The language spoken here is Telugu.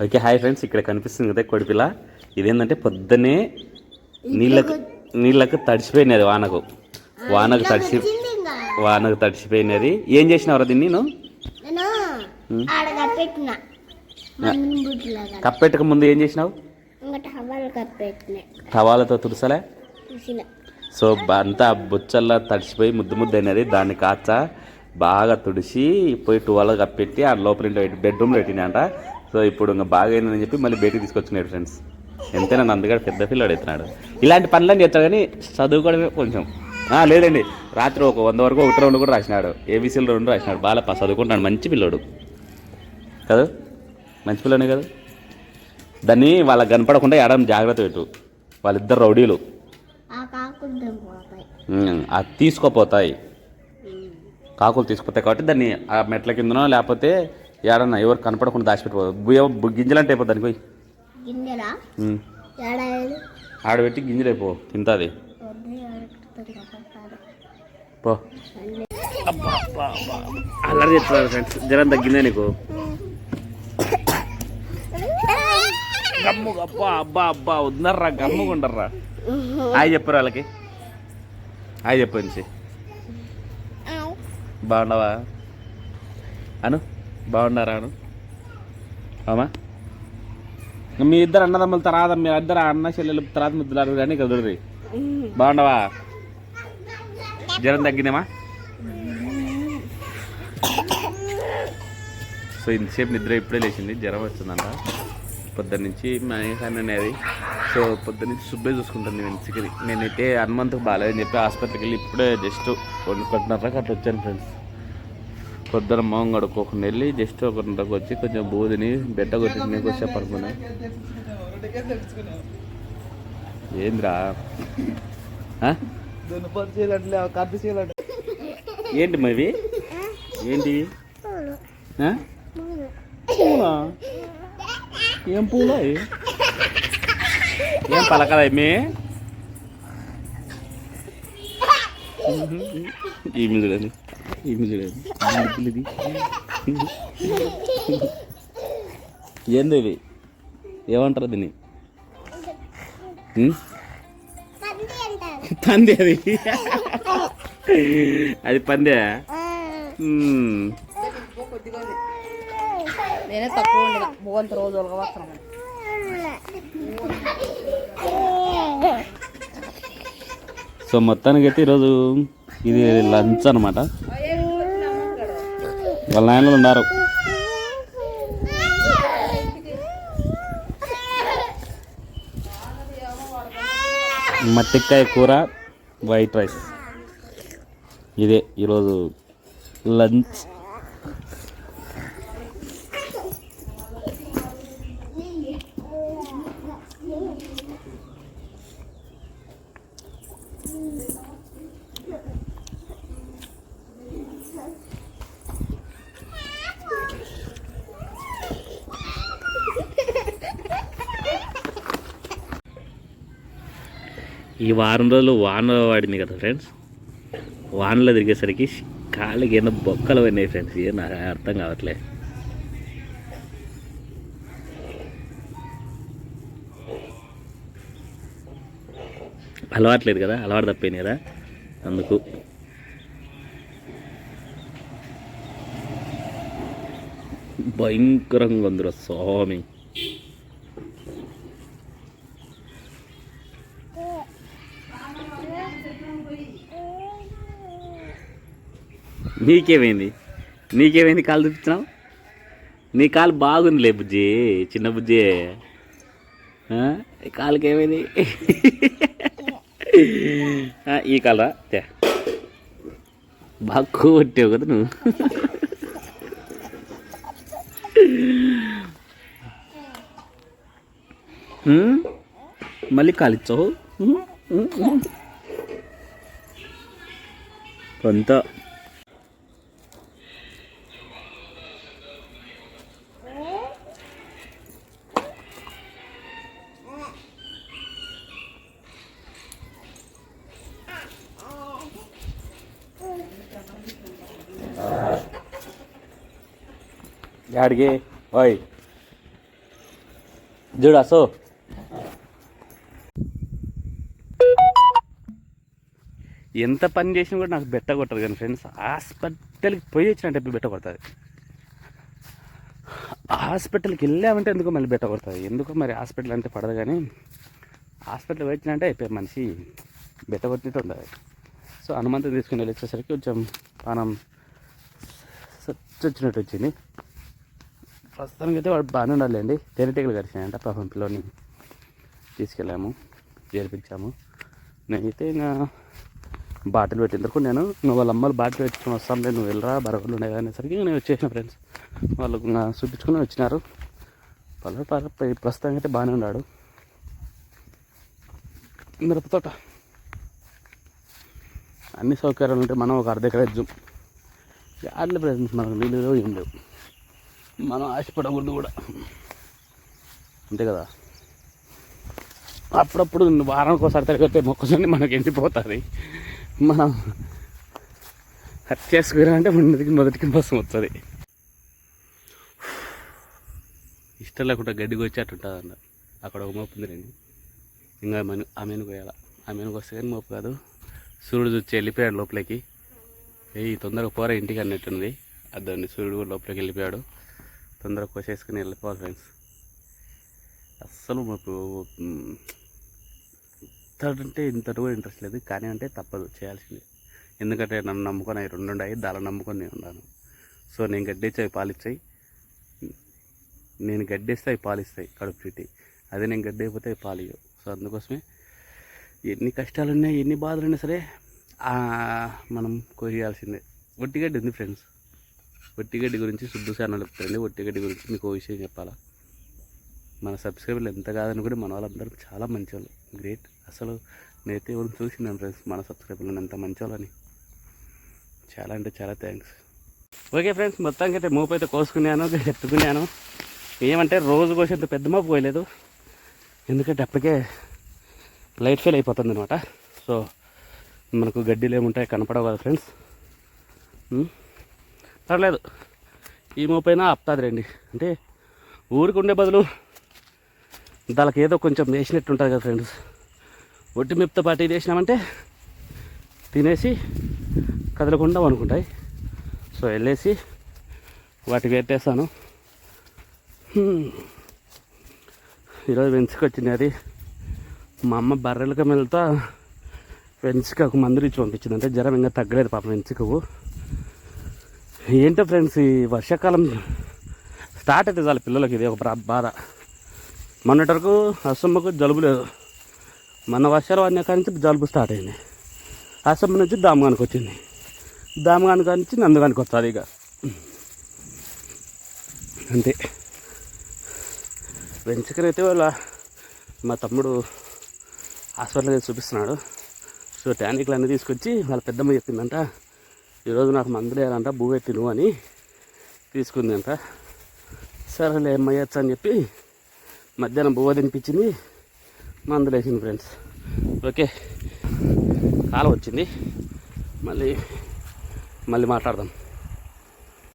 ఓకే హాయ్ ఫ్రెండ్స్ ఇక్కడ కనిపిస్తుంది కదా కొడిపిల్ల ఇదేంటంటే పొద్దున్నే నీళ్ళకు నీళ్ళకు తడిసిపోయినది వానకు. వానకు తడిసి వానకు తడిసిపోయినది ఏం చేసినావురా దీన్ని నేను? కప్పెట్టక ముందు ఏం చేసినావు? టవాలతో తులసలే చూసిన సో అంతా బొచ్చల్లా తడిసిపోయి ముద్దు ముద్దు అయినది. దాన్ని కాచ బాగా తుడిసి పోయి టువాల కప్పెట్టి ఆ లోపల బెడ్రూమ్లో పెట్టినంట సో ఇప్పుడు ఇంకా బాగా అయిందని చెప్పి మళ్ళీ బయటికి తీసుకొచ్చినాడు ఫ్రెండ్స్ ఎంతైనా నందుగాడు పెద్ద పిల్లడు అవుతున్నాడు ఇలాంటి పనులని చేస్తాడు కానీ చదువుకోవడమే కొంచెం. లేదండి. రాత్రి ఒక వంద వరకు ఒకటి రెండు కూడా రాసినాడు. ఏబీసీలు రెండు రాసినాడు. బాగా ప- చదువుకుంటున్నాడు. మంచి పిల్లోడు. కదా? మంచి పిల్లనే కదా? దాన్ని వాళ్ళకి కనపడకుండా ఎడడం జాగ్రత్త పెట్టు. వాళ్ళిద్దరు రౌడీలు. అది తీసుకోపోతాయి. కాకులు తీసుకుపోతాయి కాబట్టి దాన్ని ఆ మెట్ల కిందనో లేకపోతే ఏడన్నా ఎవరు కనపడకుండా దాచిపెట్టుకో. గింజలు అంటే అయిపోతుంది దానికి పోయి. ఆడబెట్టి గింజలు అయిపో తింటుంది. పో. అబ్బా, అబ్బా, అబ్బా. అల్లరి చెప్తున్నారు ఫ్రెండ్స్. జ్వరం తగ్గిందే నీకు? గమ్ము అబ్బా అబ్బా అబ్బా. ఉన్నారా గమ్ముకుంటారా హాయ్ చెప్పరు వాళ్ళకి హాయ్ చెప్పు నుంచి బాగున్నావా? అను. బాగున్నారా అవునా మీ ఇద్దరు అన్నదమ్ములు తర్వాత మీ ఇద్దరు అన్న చెల్లెలు తర్వాత ముద్దులారు కానీ కదుర్రి బాగుండవా జ్వరం తగ్గిందేమా? సో ఇంతసేపు నిద్ర ఇప్పుడే లేచింది. జ్వరం వచ్చిందంట. పొద్దున్న నుంచి మహేష్ అనేది. సో పొద్దున్న నుంచి సుబ్బే చూసుకుంటుంది మంచిగా నేనైతే హనుమంతకు బాగాలేదని చెప్పి ఆసుపత్రికి వెళ్ళి ఇప్పుడే జస్ట్ ఒకటిన్నరకు అట్లా వచ్చాను ఫ్రెండ్స్. పొద్దున మొహం కడుక్కోకుండా వెళ్ళి జస్ట్ ఒకటిన్నరకు వచ్చి కొంచెం బూదిని బెట్ట కొట్టి నీకు వచ్చే పడుకున్నా ఏంద్రా? ఏంటి మరి? ఏంటి? పూలా ఏం పూలా ఏం పలకదా మీ చూడండి. పిల్లది ఏంది ఇవి ఏమంటారు దీన్ని? పంది అది. అది పందే. నేనే తక్కువ భువంత రోజు వస్తున్నాను సో మొత్తానికి అయితే ఈరోజు ఇది లంచ్ అనమాట వాళ్ళ నాయనలు ఉన్నారు. మట్టికాయ కూర వైట్ రైస్. ఇదే ఈరోజు లంచ్. ఈ వారం రోజులు వాన పడింది కదా ఫ్రెండ్స్ వానలో తిరిగేసరికి కాళ్ళకి ఏమో బొక్కలు పోయినాయి ఫ్రెండ్స్ ఏం నాకు అర్థం కావట్లే. అలవాట్లేదు కదా అలవాటు తప్పింది కదా అందుకు. భయంకరంగా ఉందిరా స్వామి. నీకేమైంది? నీకేమైంది కాలు చూపించినావు నీ కాలు బాగుందిలే బుజ్జి చిన్న బుజ్జి. ఆ? కాలుకి ఏమైంది ఆ, ఈ కాలరా తే. బాగా కొట్టావు కదా నువ్వు. మళ్ళీ కాలిచ్చావు 간다. યાર કે ભાઈ જડાસો ఎంత పని చేసినా కూడా నాకు బెట్ట కొట్టదు కానీ ఫ్రెండ్స్ హాస్పిటల్కి పోయి వచ్చినట్టు బెట్ట కొడుతుంది? హాస్పిటల్కి వెళ్ళామంటే ఎందుకో మళ్ళీ బెట్ట కొడుతుంది? ఎందుకో మరి హాస్పిటల్ అంటే పడదు కానీ హాస్పిటల్ వచ్చినంటే అయిపోయి మనిషి బెట్ట కొట్టినట్టు ఉండదు సో హనుమంతుని తీసుకుని వెళ్ళి వచ్చేసరికి కొంచెం పానం వచ్చినట్టు వచ్చింది. ప్రస్తుతానికి అయితే వాడు బాగానే ఉండాలండి. తేనెటీగలు కలిసినాయంట పాపం పిల్లోని తీసుకెళ్ళాము చేర్పించాము నేనైతే ఇంకా బాటిల్ పెట్టేందుకు నేను నువ్వు వాళ్ళ అమ్మలు బాటిల్ పెట్టుకుని వస్తాం నువ్వు వెళ్ళరా బరగలు ఉన్నాయి అనేసరికి నేను వచ్చేసిన ఫ్రెండ్స్. వాళ్ళు చూపించుకుని వచ్చినారు. వాళ్ళ పర్వ ప్రస్తుతానికి అయితే బాగానే ఉన్నాడు. మిరపతోట అన్ని సౌకర్యాలు ఉంటే మనం ఒక అర్ధ ఎకరా జూమ్ యాడ్ల ఫ్రెండ్స్ మనకు నీళ్ళు ఏం లేవు. మనం ఆశపడకూడదు కూడా. అంతే కదా? అప్పుడప్పుడు వారానికి ఒకసారి తిరిగితే మొక్కజొన్న మనకి ఎండిపోతుంది. మనం అది అంటే మొదటికి మొదటికి బస్సు వస్తుంది. ఇష్టం లేకుండా గడ్డికి వచ్చేట్టుంటుంది అన్న. అక్కడ ఒక మోపు ఉంది రండి. ఇంకా మెను ఆ మెనుకు వేయాలి? ఆ మెనుకు వస్తే కానీ మోపు కాదు. సూర్యుడు చూసి వెళ్ళిపోయాడు లోపలికి. ఏ తొందరగా పోరా ఇంటికి అన్నట్టుంది. అద్దండి సూర్యుడు కూడా లోపలికి వెళ్ళిపోయాడు. తొందరగా కోసేసుకుని వెళ్ళిపోవాలి ఫ్రెండ్స్ అస్సలు మాకు మ్, ఇంత కూడా ఇంట్రెస్ట్ లేదు. కానీ అంటే తప్పదు చేయాల్సిందే. ఎందుకంటే నన్ను నమ్ముకొని అవి రెండు ఉన్నాయి దాని నమ్ముకొని నేను ఉన్నాను. సో నేను గడ్డేసి అవి పాలిస్తాయి. నేను గడ్డేస్తే అవి పాలిస్తాయి కడుపు చిట్టి అదే నేను గడ్డైపోతే అవి పాలియవు సో అందుకోసమే ఎన్ని కష్టాలు ఉన్నాయి ఎన్ని బాధలు ఉన్నా సరే మనం కోయాల్సిందే ఒట్టిగడ్డి ఉంది ఫ్రెండ్స్ ఒట్టిగడ్డి గురించి శుద్ధ ఛానల్ చెప్తారండి. ఒట్టిగడ్డి గురించి మీకు ఓ విషయం చెప్పాలా? మన సబ్స్క్రైబర్లు ఎంత కాదని కూడా మన వాళ్ళందరూ చాలా మంచివాళ్ళు గ్రేట్. అసలు నేనైతే ఎవరు చూసినాను ఫ్రెండ్స్ మన సబ్స్క్రైబర్లను ఎంత మంచోళ్ళని. చాలా అంటే చాలా థ్యాంక్స్. ఓకే ఫ్రెండ్స్ మొత్తానికి అయితే మోపు అయితే కోసుకున్నాను ఎత్తుకున్నాను. ఏమంటే రోజు కోసేంత పెద్ద మోపు పోయలేదు. ఎందుకంటే అప్పటికే లైట్ ఫెయిల్ అయిపోతుంది అనమాట సో మనకు గడ్డీలు ఏముంటాయి కనపడవు కదా ఫ్రెండ్స్. పర్లేదు. ఈ మోపైనా ఆపుతుంది రండి. అంటే ఊరికి ఉండే బదులు దానికి ఏదో కొంచెం వేసినట్టు ఉంటుంది కదా ఫ్రెండ్స్ ఒట్టి మిప్తో పాటు ఇది వేసినామంటే తినేసి కదలకుండా అనుకుంటాయి సో వెళ్ళేసి వాటికి పెట్టేస్తాను. ఈరోజు వెంచుకొచ్చింది అది. మా అమ్మ బర్రెలకి వెళ్తా వెంచుకకు మందులు ఇచ్చి పంపించింది. అంటే జ్వరం ఇంకా తగ్గలేదు పాపం వెంచుకకు ఏంటో ఫ్రెండ్స్ ఈ వర్షాకాలం స్టార్ట్ అయితే చాలు పిల్లలకి ఇది ఒక బాధ. మొన్నటి వరకు అసమ్మకు జలుబు లేదు. మన వర్షాలు పడిన కాడి నుంచి జలుబు స్టార్ట్ అయింది. అసమ్మ నుంచి దామగానికి వచ్చింది. దామగాని కాడి నుంచి నందుగానికి వస్తుంది ఇక. అంతే. వెంచకనైతే వాళ్ళ మా తమ్ముడు హాస్పిటల్కి చూపిస్తున్నాడు. సో టానిక్లు అన్నీ తీసుకొచ్చి వాళ్ళ పెద్దమ్మ చెప్పిందంట ఈరోజు నాకు మందు లేదంట బూ పెట్టి నువ్వు అని తీసుకుందంట. సరేలే ఏమయ్యచ్చు అని చెప్పి మధ్యాహ్నం బువ్వ తినిపించింది మందులేసింది ఫ్రెండ్స్ ఓకే కాలం వచ్చింది. మళ్ళీ మళ్ళీ మాట్లాడదాం.